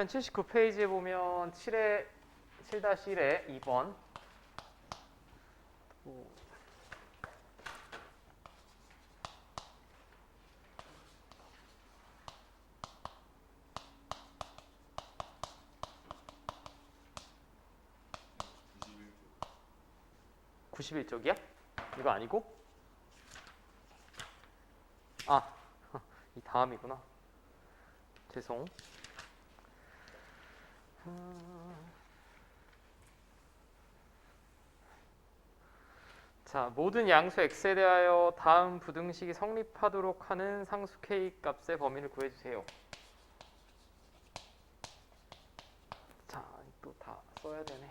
편 79페이지에 보면 7에 7-1에 2번 또 91쪽이야? 이거 아니고? 아, 이 다음이구나. 죄송. 음. 자, 모든 양수 x에 대하여 다음 부등식이 성립하도록 하는 상수 k 값의 범위를 구해주세요. 자, 또 다 써야 되네.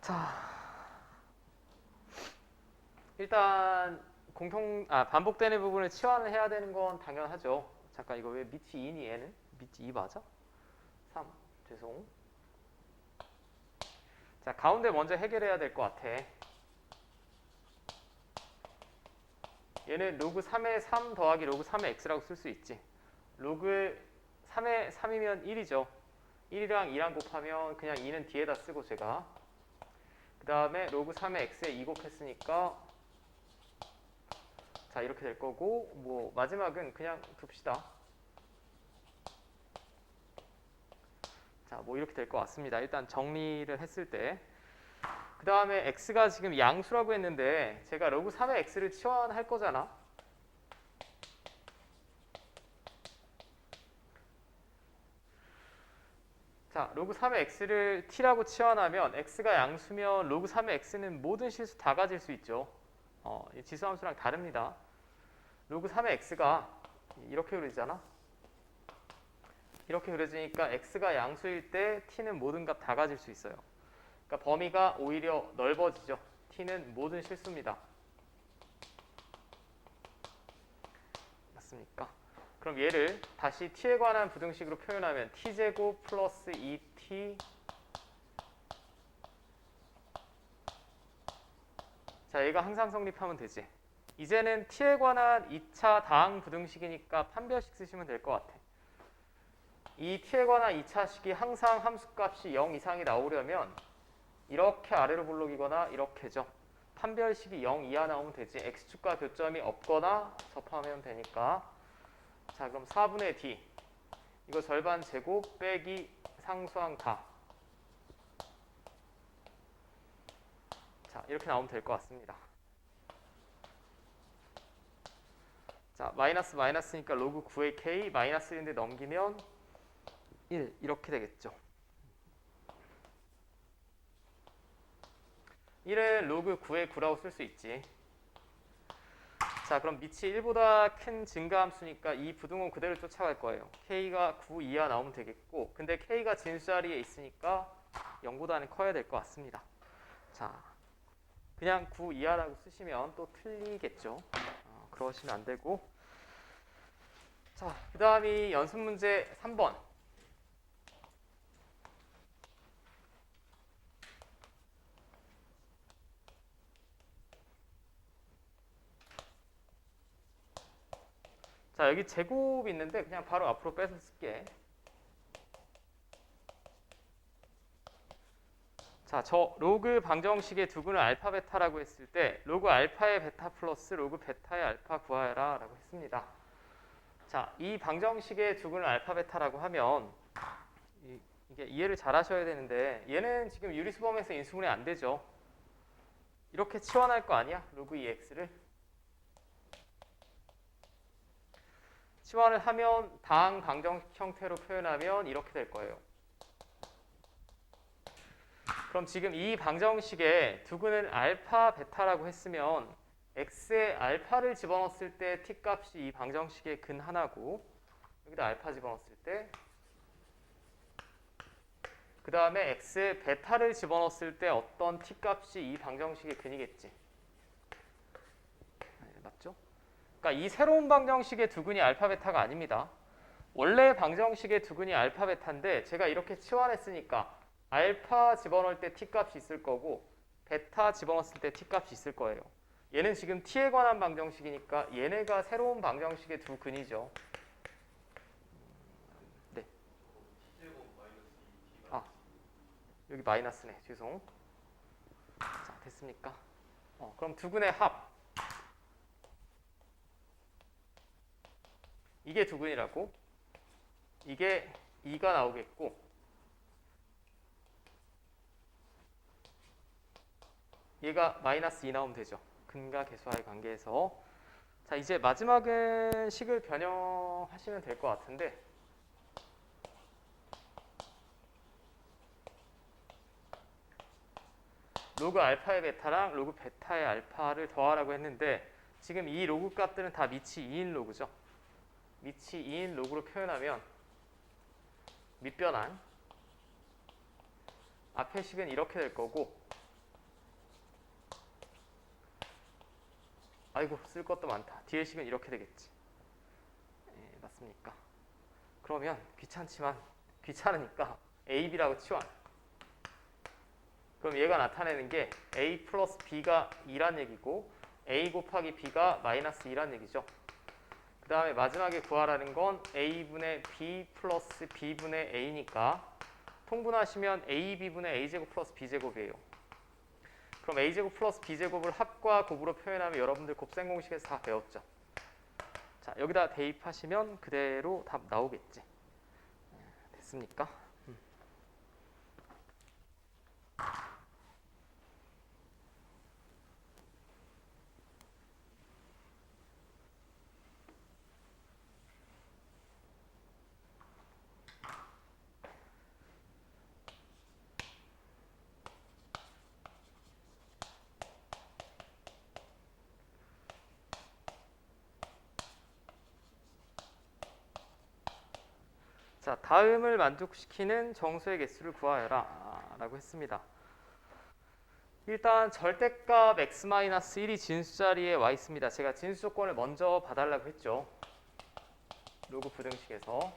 자, 일단 공통 아 반복되는 부분을 치환을 해야 되는 건 당연하죠. 잠깐 이거 왜 밑이 2니 얘는? 밑이 2 맞아? 3 죄송. 자 가운데 먼저 해결해야 될 것 같아. 얘는 로그 3의 3 더하기 로그 3의 x라고 쓸 수 있지. 로그 3의 3이면 1이죠. 1이랑 2랑 곱하면 그냥 2는 뒤에다 쓰고 제가 그 다음에 로그 3의 x에 2 곱했으니까 자 이렇게 될 거고 뭐 마지막은 그냥 둡시다 자 뭐 이렇게 될 것 같습니다 일단 정리를 했을 때그 다음에 x가 지금 양수라고 했는데 제가 로그 3의 x를 치환할 거잖아 자, 로그 3의 x를 t라고 치환하면 x가 양수면 로그 3의 x는 모든 실수 다 가질 수 있죠. 어, 이 지수함수랑 다릅니다. 로그 3의 x가 이렇게 그려지잖아. 이렇게 그려지니까 x가 양수일 때 t는 모든 값 다 가질 수 있어요. 그러니까 범위가 오히려 넓어지죠. t는 모든 실수입니다. 맞습니까? 그럼 얘를 다시 t에 관한 부등식으로 표현하면 t제곱 플러스 2t 자 얘가 항상 성립하면 되지 이제는 t에 관한 2차 다항 부등식이니까 판별식 쓰시면 될 것 같아. 이 t에 관한 2차식이 항상 함수값이 0 이상이 나오려면 이렇게 아래로 볼록이거나 이렇게죠. 판별식이 0 이하 나오면 되지. X축과 교점이 없거나 접하면 되니까. 자 그럼 4분의 d. 이거 절반 제곱 빼기 상수항 다. 자 이렇게 나오면 될 것 같습니다. 자 마이너스 마이너스니까 로그 9의 k 마이너스 1인데 넘기면 1 이렇게 되겠죠. 1은 로그 9의 9라고 쓸 수 있지. 자 그럼 밑이 1보다 큰 증가함수니까 이 부등호 그대로 쫓아갈 거예요. k가 9 이하 나오면 되겠고 근데 k가 진수 자리에 있으니까 0보다는 커야 될 것 같습니다. 자 그냥 9 이하라고 쓰시면 또 틀리겠죠. 어, 그러시면 안 되고. 자 그 다음이 연습 문제 3번. 자 여기 제곱이 있는데 그냥 바로 앞으로 빼서 쓸게 자 저 로그 방정식의 두근을 알파 베타라고 했을 때 로그 알파의 베타 플러스 로그 베타의 알파 구하여라 라고 했습니다. 자 이 방정식의 두근을 알파 베타라고 하면 이, 이게 이해를 잘 하셔야 되는데 얘는 지금 유리수범에서 인수분해 안 되죠? 이렇게 치환할 거 아니야? 로그 2x를? 치환을 하면 다항 방정 형태로 표현하면 이렇게 될 거예요. 그럼 지금 이 방정식에 두근은 알파, 베타라고 했으면 x에 알파를 집어넣었을 때 t 값이 이 방정식의 근 하나고 여기다 알파 집어넣었을 때 그 다음에 x에 베타를 집어넣었을 때 어떤 t 값이 이 방정식의 근이겠지. 네, 맞죠? 그러니까 이 새로운 방정식의 두근이 알파 베타가 아닙니다. 원래 방정식의 두근이 알파 베타인데 제가 이렇게 치환했으니까 알파 집어넣을 때 t 값이 있을 거고 베타 집어넣었을 때 t 값이 있을 거예요. 얘는 지금 t에 관한 방정식이니까 얘네가 새로운 방정식의 두 근이죠. 네. 아 여기 마이너스네. 죄송. 자 됐습니까? 어, 그럼 두 근의 합. 이게 두 근이라고. 이게 2가 나오겠고 얘가 마이너스 2 나오면 되죠. 근과 계수와의 관계에서 자 이제 마지막은 식을 변형하시면 될 것 같은데 로그 알파의 베타랑 로그 베타의 알파를 더하라고 했는데 지금 이 로그 값들은 다 밑이 2인 로그죠. 밑이 2인 로그로 표현하면 밑변환 앞의 식은 이렇게 될 거고 아이고 쓸 것도 많다. 식은 이렇게 되겠지. 예, 맞습니까? 그러면 귀찮지만 귀찮으니까 A, B라고 치환. 그럼 얘가 나타내는 게 A 플러스 B가 2란 얘기고 A 곱하기 B가 마이너스 2란 얘기죠. 그 다음에 마지막에 구하라는 건 A분의 B 플러스 B분의 A니까 통분하시면 AB분의 A제곱 플러스 B제곱이에요. 그럼 a제곱 플러스 b제곱을 합과 곱으로 표현하면 여러분들 곱셈 공식에서 다 배웠죠. 자 여기다 대입하시면 그대로 답 나오겠지. 됐습니까? 음. 자 다음을 만족시키는 정수의 개수를 구하여라 라고 했습니다. 일단 절대값 x-1이 진수 자리에 와 있습니다. 제가 진수 조건을 먼저 봐달라고 했죠. 로그 부등식에서.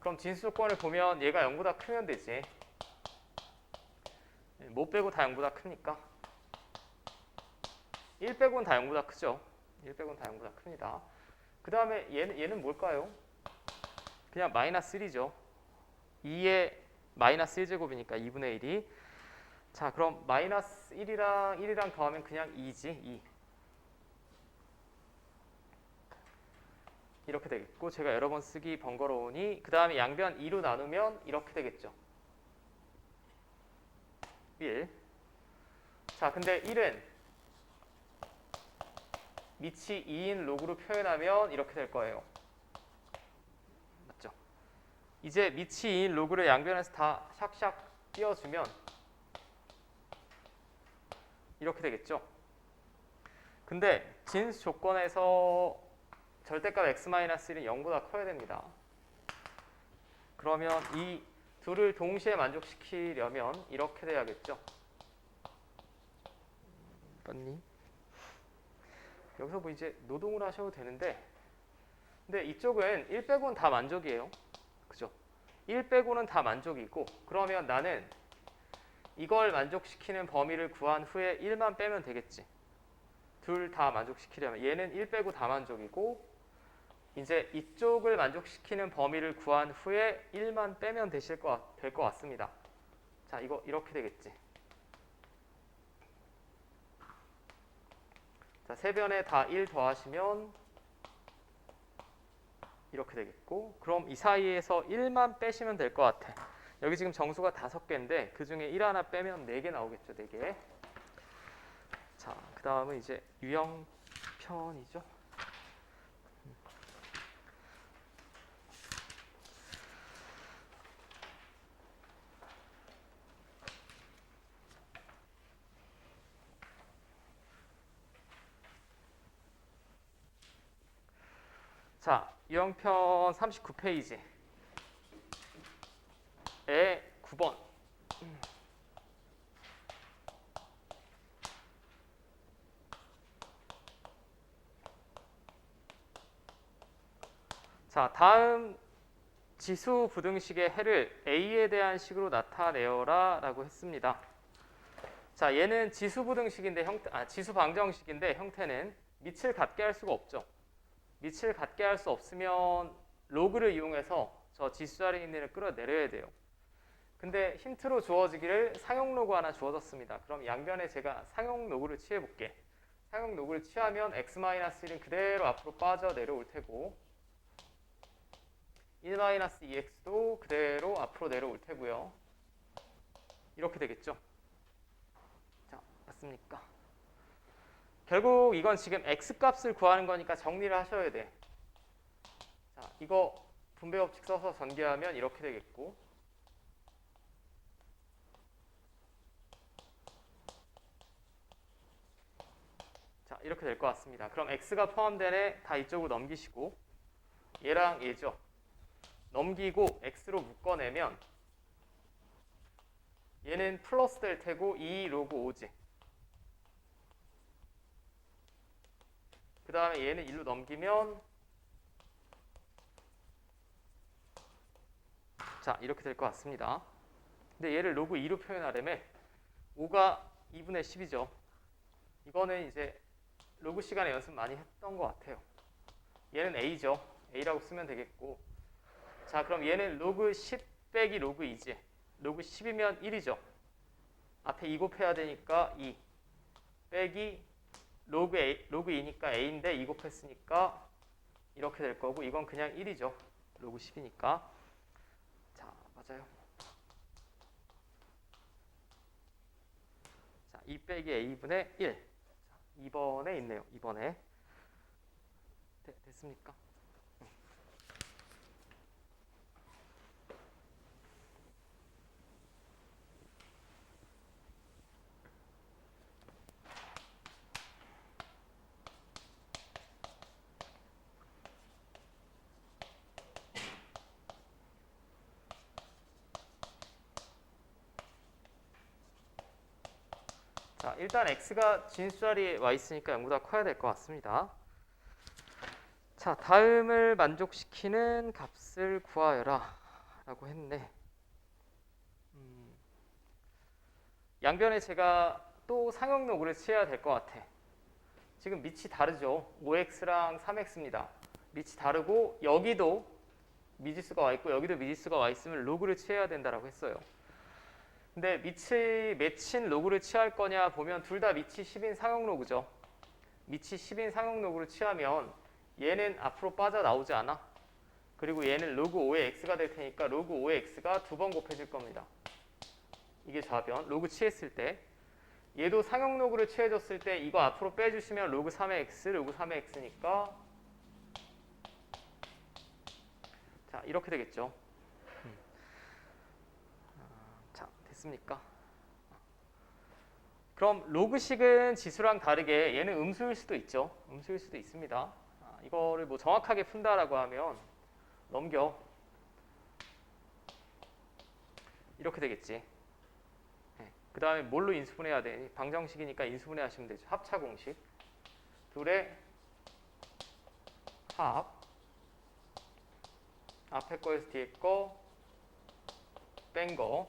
그럼 진수 조건을 보면 얘가 0보다 크면 되지. 못 빼고 다 0보다 크니까. 1 빼고는 다 0보다 크죠. 1 빼고는 다 0보다 큽니다. 그 다음에 얘는, 얘는 뭘까요? 그냥 마이너스 1이죠. 2의 마이너스 1제곱이니까 2분의 1이 자 그럼 마이너스 1이랑 1이랑 더하면 그냥 2지 2 이렇게 되겠고 제가 여러 번 쓰기 번거로우니 그 다음에 양변 2로 나누면 이렇게 되겠죠 1 자 근데 1은 밑이 2인 로그로 표현하면 이렇게 될 거예요? 이제 2인 로그를 양변에서 다 샥샥 띄워주면 이렇게 되겠죠. 근데 진수 조건에서 절대값 x-1은 0보다 커야 됩니다. 그러면 이 둘을 동시에 만족시키려면 이렇게 돼야겠죠. 맞니? 여기서 뭐 이제 노동을 하셔도 되는데 근데 이쪽은 1 빼고는 다 만족이에요. 그죠? 1 빼고는 다 만족이고 그러면 나는 이걸 만족시키는 범위를 구한 후에 1만 빼면 되겠지. 둘 다 만족시키려면 얘는 1 빼고 다 만족이고 이제 이쪽을 만족시키는 범위를 구한 후에 1만 빼면 되실 것, 될 것 같습니다. 자, 이거 이렇게 되겠지. 자, 세 변에 다 1 더하시면 이렇게 되겠고 그럼 이 사이에서 1만 빼시면 될 것 같아. 여기 지금 정수가 다섯 개인데 그 중에 1 하나 빼면 4개 나오겠죠, 4개. 자, 그 다음은 이제 유형편이죠. 자, 유형편 39페이지. 에 9번. 자, 다음 지수 부등식의 해를 a에 대한 식으로 나타내어라 라고 했습니다. 자, 얘는 지수 부등식인데 형태 아, 지수 방정식인데 형태는 밑을 같게 할 수가 없죠. 밑을 같게 할 수 없으면 로그를 이용해서 저 지수 있는 애를 끌어내려야 돼요. 근데 힌트로 주어지기를 상용 로그 하나 주어졌습니다. 그럼 양변에 제가 상용 로그를 취해 볼게. 상용 로그를 취하면 x-1은 그대로 앞으로 빠져 내려올 테고 1-2x도 그대로 앞으로 내려올 테고요. 이렇게 되겠죠. 자, 맞습니까? 결국 이건 지금 x 값을 구하는 거니까 정리를 하셔야 돼. 자, 이거 분배 법칙 써서 전개하면 이렇게 되겠고 자, 이렇게 될 것 같습니다. 그럼 x가 포함된 애 다 이쪽으로 넘기시고 얘랑 얘죠. 넘기고 x로 묶어내면 얘는 플러스 될 테고 2 로그 5지. 그 다음에 얘는 1로 넘기면 자 이렇게 될 것 같습니다. 근데 얘를 로그 2로 표현하려면 5가 2분의 10이죠. 이거는 이제 로그 시간에 연습 많이 했던 것 같아요. 얘는 a죠. a라고 쓰면 되겠고 자 그럼 얘는 로그 10 빼기 로그 2지. 로그 10이면 1이죠. 앞에 2 곱해야 되니까 2 빼기 로그 A, 로그 2니까 A인데 2 곱했으니까 이렇게 될 거고 이건 그냥 1이죠. 로그 10이니까. 자, 맞아요. 자, 2 빼기 A분의 1. 자, 2번에 있네요. 2번에. 네, 됐습니까? 자, 일단 x가 진수 자리에 와 있으니까 0보다 커야 될 것 같습니다. 자, 다음을 만족시키는 값을 구하여라 라고 했네. 음, 양변에 제가 또 상형 로그를 취해야 될 것 같아. 지금 밑이 다르죠. 5x랑 3x입니다. 밑이 다르고 여기도 미지수가 와 있고 여기도 미지수가 와 있으면 로그를 취해야 된다라고 했어요. 근데 밑이 맺힌 로그를 취할 거냐 보면 둘 다 밑이 10인 상형 로그죠. 밑이 10인 상형 로그를 취하면 얘는 앞으로 빠져나오지 않아. 그리고 얘는 로그 5의 x가 될 테니까 로그 5의 x가 두 번 곱해질 겁니다. 이게 좌변. 로그 취했을 때 얘도 상형 로그를 취해줬을 때 이거 앞으로 빼주시면 로그 3의 x, 로그 3의 x니까 자 이렇게 되겠죠. 자, 됐습니까? 그럼 로그식은 지수랑 다르게 얘는 음수일 수도 있죠. 음수일 수도 있습니다. 아, 이거를 뭐 정확하게 푼다라고 하면 넘겨 이렇게 되겠지. 그 다음에 뭘로 인수분해야 돼? 방정식이니까 인수분해 하시면 되죠. 합차 공식. 둘의 합. 앞에 거에서 뒤에 거 뺀 거.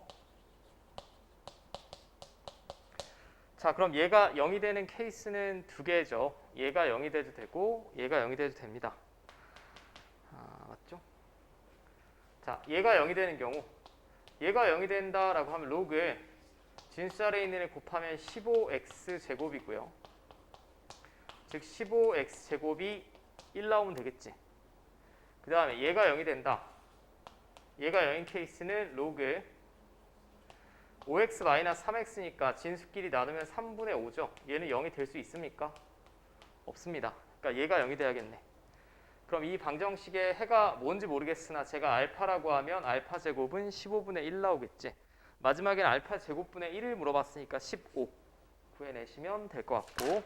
자, 그럼 얘가 0이 되는 케이스는 두 개죠. 얘가 0이 돼도 되고 얘가 0이 돼도 됩니다. 아, 맞죠? 자, 얘가 0이 되는 경우 얘가 0이 된다라고 하면 로그에 진수 아래에 있는 애 곱하면 15x 제곱이고요. 즉 15x 제곱이 1 나오면 되겠지. 그 다음에 얘가 0이 된다. 얘가 0인 케이스는 로그 5x-3x니까 진수끼리 나누면 3분의 5죠. 얘는 0이 될 수 있습니까? 없습니다. 그러니까 얘가 0이 돼야겠네. 그럼 이 방정식의 해가 뭔지 모르겠으나 제가 알파라고 하면 알파 제곱은 15분의 1 나오겠지. 마지막엔 알파 제곱분의 1을 물어봤으니까 15 구해내시면 될 것 같고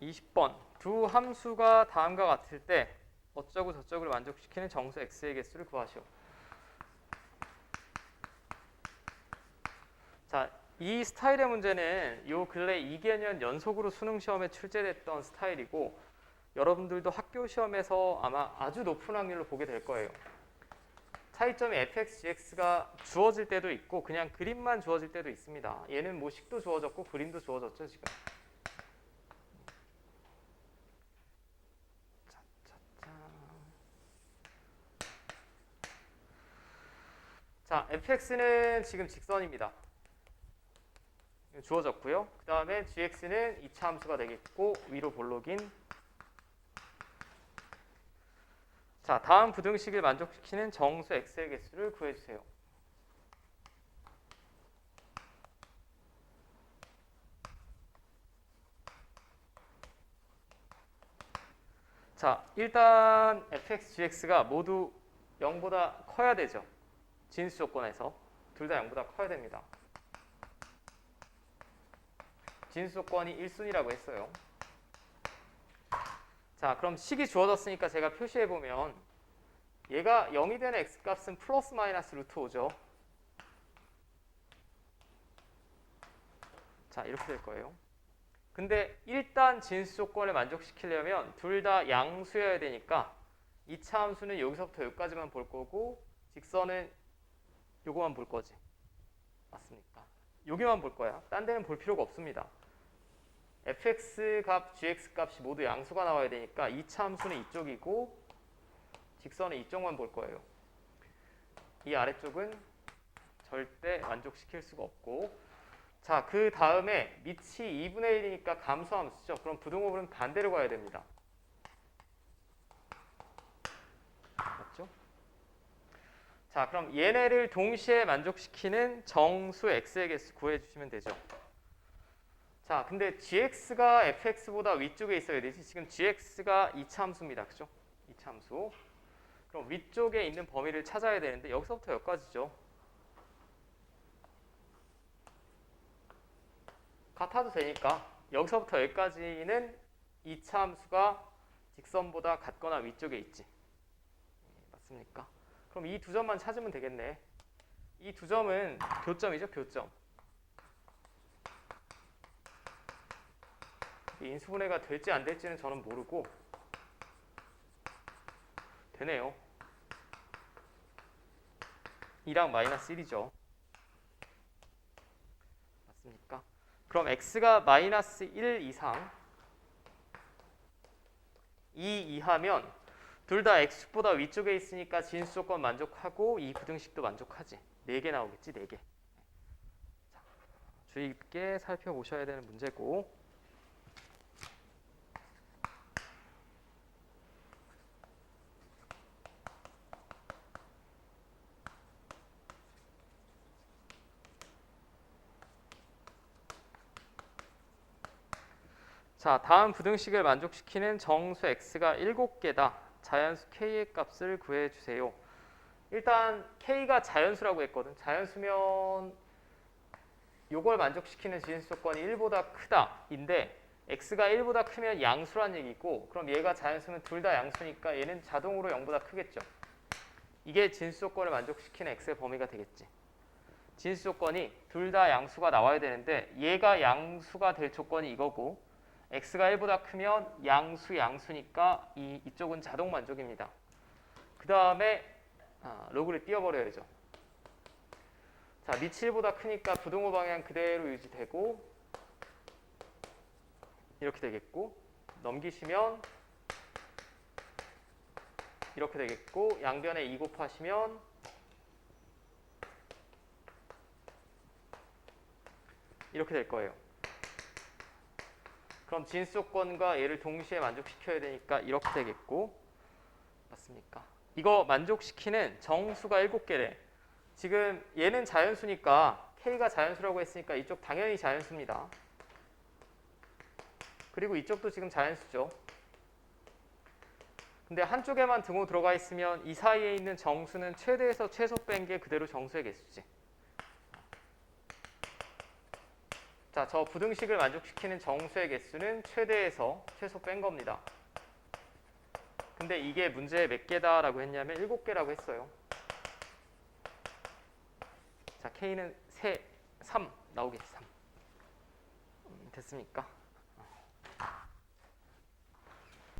20번 두 함수가 다음과 같을 때 어쩌고 저쩌고를 만족시키는 정수 x의 개수를 구하시오. 자, 이 스타일의 문제는 요 근래 2개년 연속으로 수능 시험에 출제됐던 스타일이고 여러분들도 학교 시험에서 아마 아주 높은 확률로 보게 될 거예요. 차이점이 fx, gx가 주어질 때도 있고 그냥 그림만 주어질 때도 있습니다. 얘는 뭐 식도 주어졌고 그림도 주어졌죠 지금. 자, fx는 지금 직선입니다. 주어졌고요. 그 다음에 gx는 2차 함수가 되겠고 위로 볼록인 자, 다음 부등식을 만족시키는 정수 x의 개수를 구해주세요. 자, 일단 fx, gx가 모두 0보다 커야 되죠. 진수 조건에서 둘 다 0보다 커야 됩니다. 진수 조건이 1순위라고 했어요. 자, 그럼 식이 주어졌으니까 제가 표시해 보면 얘가 0이 되는 x 값은 플러스 마이너스 루트 5죠. 자, 이렇게 될 거예요. 근데 일단 진수 조건을 만족시키려면 둘 다 양수여야 되니까 2차 함수는 여기서부터 여기까지만 볼 거고 직선은 요거만 볼 거지. 맞습니까? 여기만 볼 거야. 딴 데는 볼 필요가 없습니다. fx 값, gx 값이 모두 양수가 나와야 되니까 2차 함수는 이쪽이고 직선은 이쪽만 볼 거예요. 이 아래쪽은 절대 만족시킬 수가 없고 자, 그 다음에 밑이 2분의 1이니까 감소함수죠. 그럼 부등호흡은 반대로 가야 됩니다. 맞죠? 자, 그럼 얘네를 동시에 만족시키는 정수 x의 개수 구해 주시면 되죠. 자, 근데 gx가 fx보다 위쪽에 있어야 되지. 지금 gx가 2차 함수입니다. 그죠? 2차 함수. 그럼 위쪽에 있는 범위를 찾아야 되는데 여기서부터 여기까지죠. 같아도 되니까 여기서부터 여기까지는 2차 함수가 직선보다 같거나 위쪽에 있지. 예, 맞습니까? 그럼 이 두 점만 찾으면 되겠네. 이 두 점은 교점이죠, 교점. 이 인수분해가 될지 안 될지는 저는 모르고 되네요. 2랑 마이너스 1이죠. 맞습니까? 그럼 x가 마이너스 1 이상 2 이하면 둘 다 x축보다 위쪽에 있으니까 진수 조건 만족하고 이 부등식도 만족하지. 4개 나오겠지, 4개. 자, 주의 깊게 살펴보셔야 되는 문제고 자, 다음 부등식을 만족시키는 정수 x가 7개다. 자연수 k의 값을 구해 주세요. 일단 k가 자연수라고 했거든. 자연수면 요걸 만족시키는 진수 조건이 1보다 크다인데 x가 1보다 크면 양수란 얘기고 그럼 얘가 자연수면 둘 다 양수니까 얘는 자동으로 0보다 크겠죠. 이게 진수 조건을 만족시키는 x의 범위가 되겠지. 진수 조건이 둘 다 양수가 나와야 되는데 얘가 양수가 될 조건이 이거고 x가 1보다 크면 양수 양수니까 이 이쪽은 자동 만족입니다. 그 다음에 아, 로그를 띄워버려야죠. 자, 1보다 크니까 부등호 방향 그대로 유지되고 이렇게 되겠고 넘기시면 이렇게 되겠고 양변에 2 곱하시면 이렇게 될 거예요. 그럼 진수 조건과 얘를 동시에 만족시켜야 되니까 이렇게 되겠고 맞습니까? 이거 만족시키는 정수가 7개래. 지금 얘는 자연수니까 K가 자연수라고 했으니까 이쪽 당연히 자연수입니다. 그리고 이쪽도 지금 자연수죠. 근데 한쪽에만 등호 들어가 있으면 이 사이에 있는 정수는 최대에서 최소 뺀 게 그대로 정수의 개수지. 자, 자, 저 부등식을 만족시키는 정수의 개수는 최대에서 최소 뺀 겁니다. 근데 이게 문제에 몇 개다라고 했냐면 7개라고 했어요. 자, K는 3, 3 나오겠지, 3. 음, 됐습니까?